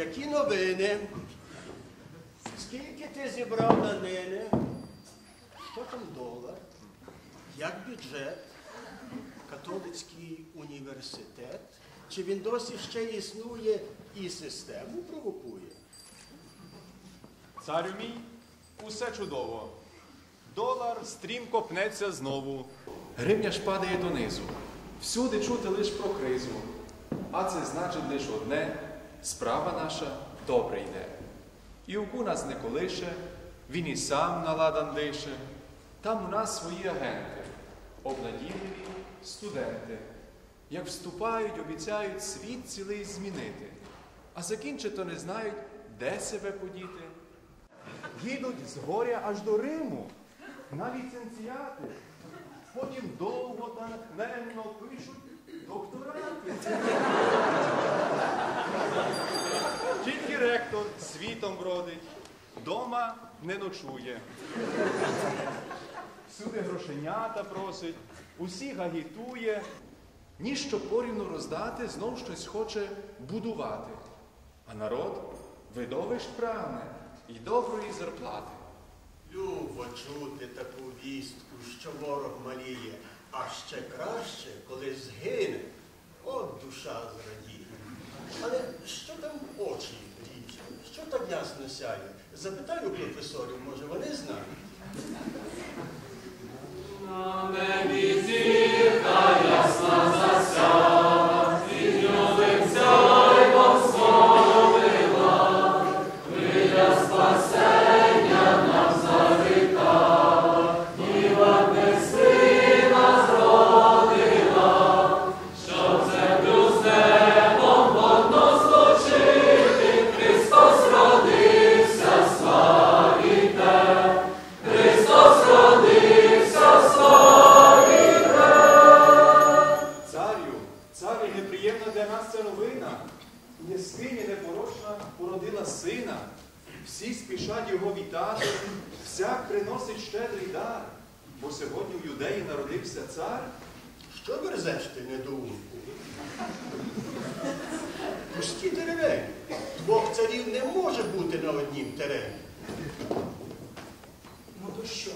Які новини? Скільки ти зібрав на нині? Що там долар? Як бюджет? Католицький університет? Чи він досі ще існує і систему провокує? Царю мій, усе чудово. Долар стрімко пнеться знову. Гривня ж падає донизу. Всюди чути лиш про кризу. А це значить лиш одне справа наша добре йде. І уку нас не колише, він і сам наладан дише. Там у нас свої агенти, обнадійливі студенти. Як вступають, обіцяють світ цілий змінити, а закінчить то не знають, де себе подіти. Їдуть з горя аж до Риму, на ліцензіати. Потім довго та натхненно пишуть докторати. Тільки ректор світом бродить, дома не ночує. Всюди грошенята просить, усіх агітує. Ніщо порівну роздати, знов щось хоче будувати. А народ видовищ прагне і доброї зарплати. Любо чути таку вістку, що ворог маліє, а ще краще, коли згине, от душа зрадіє. Але що там очі річать? Що так ясно сяє? Запитаю професорів, може вони знають. Приносить щедрий дар. Бо сьогодні в юдеї народився цар. Що верзеш ти, недоумку? Пусті деревень. Двох царів не може бути на однім терені. Ну то що?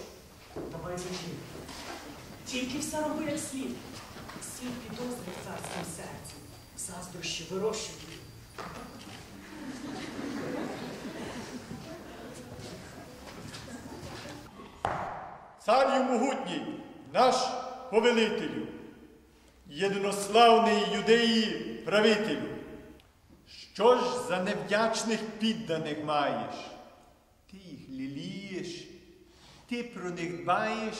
Давай зажив. Тільки все роби як слід. Слід підозри в царському серці. Заздрощі вирощують. Царю могутній, наш повелителю, єдинославний юдеї правителю, що ж за невдячних підданих маєш? Ти їх лілієш, ти про них дбаєш,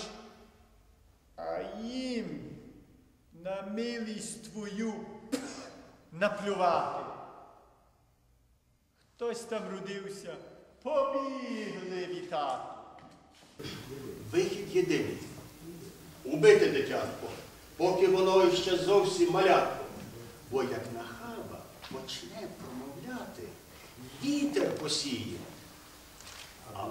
а їм на милість твою наплювати. Хтось там родився, побігли вітати. Вихід єдиний. Убити дитятко, поки воно ще зовсім малятко. Бо як нахаба почне промовляти, вітер посіє, а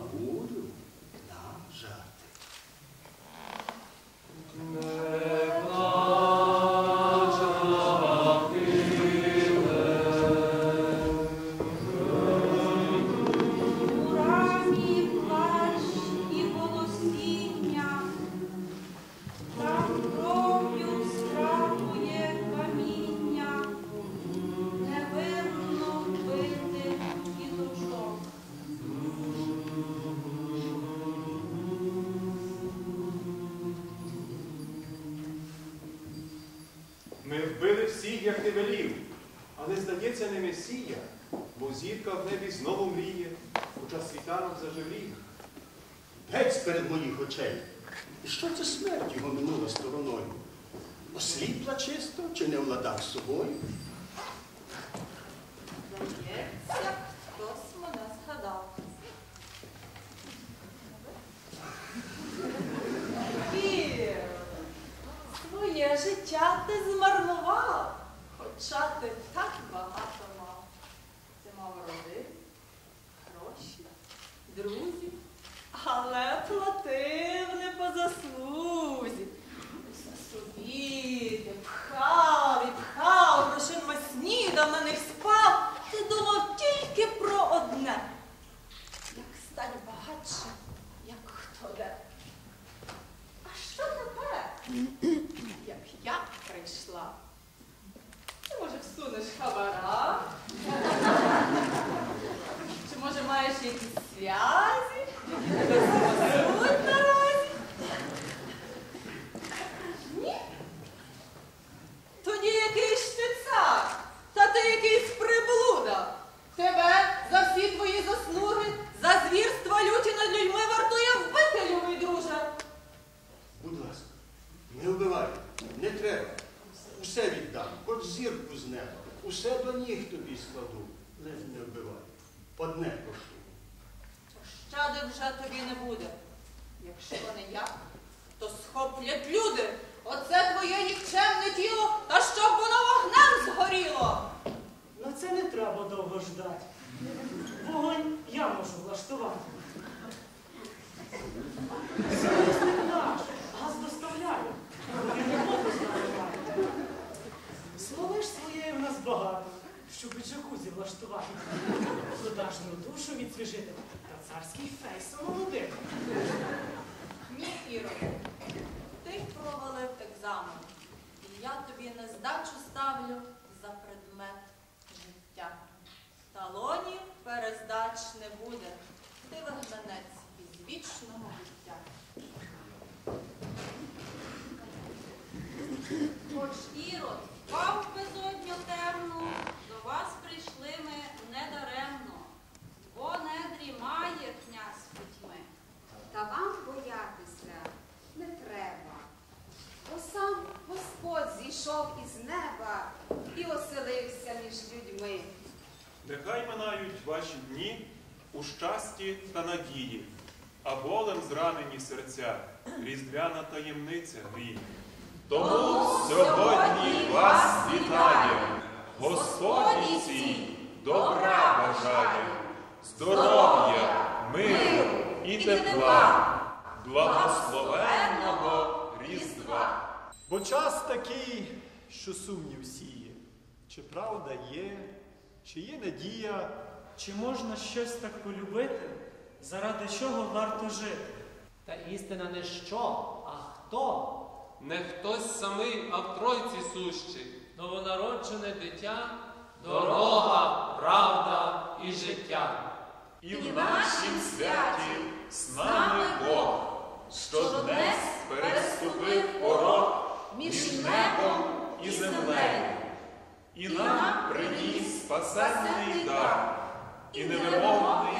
Ми вбили всіх, як ти велів. Але, здається, не Месія, бо зірка в небі знову мріє, хоча світанок заживлів. Бець перед моїх очей. І що це смерть його минула стороною? Осліпла чисто чи не владав собою? друзі, але платив не по заслузі. Собі пхав і пхав, грошима снідав, на них спав, ти думав тільки про одне. Як стань багатше, як хто де. А що тепер, як я прийшла? Ти, може всунеш хабара? Чи може маєш якісь зв'язі, суть наразі. Ні? Тоді якийсь ти цар, та ти якийсь приблуда. Тебе за всі твої заслуги, за звірства люті над людьми вартує вбити, любий друже. Будь ласка, не вбивай, не треба. Усе віддам, хоч зірку з неба, усе до ніг тобі складу. Лиш не вбивай. Одне прошу. Щади вже тобі не буде. Якщо не я, то схоплять люди. Оце твоє нікчемне тіло, та щоб воно вогнем згоріло. На це не треба довго ждати. Вогонь я можу влаштувати. Зараз не даш, газ доставляю. Я не можу знаю. Слови ж своєї в нас багато, щоб і джакузі влаштувати. Продажну душу відсвіжити та царський фейс молодих. Ні, Іро, ти провалив екзамен. І я тобі не здачу ставлю за предмет життя. Талонів перездач не буде. Ти вигнанець із вічного життя. Хоч Ірод впав безодню темну, до вас прийшли ми недаремно, бо не дрімає князь пітьми. Та вам боятися не треба. Бо сам Господь зійшов із неба і оселився між людьми. Нехай минають ваші дні у щасті та надії, а болем зранені серця, різдвяна таємниця гріє. Тому сьогодні вас вітає, Господь сій добра бажає, здоров'я, миру і тепла, благословенного Різдва. Бо час такий, що сумнів сіє. Чи правда є, чи є надія, Чи можна щось так полюбити, заради чого варто жити? Та істина не що, а хто? Не хтось самий, а в тройці сущий. Новонароджене дитя, дорога. І в нашім святі з нами Бог, що днес переступив порог між небом і землею, і нам приніс спасенний дар, і невимовний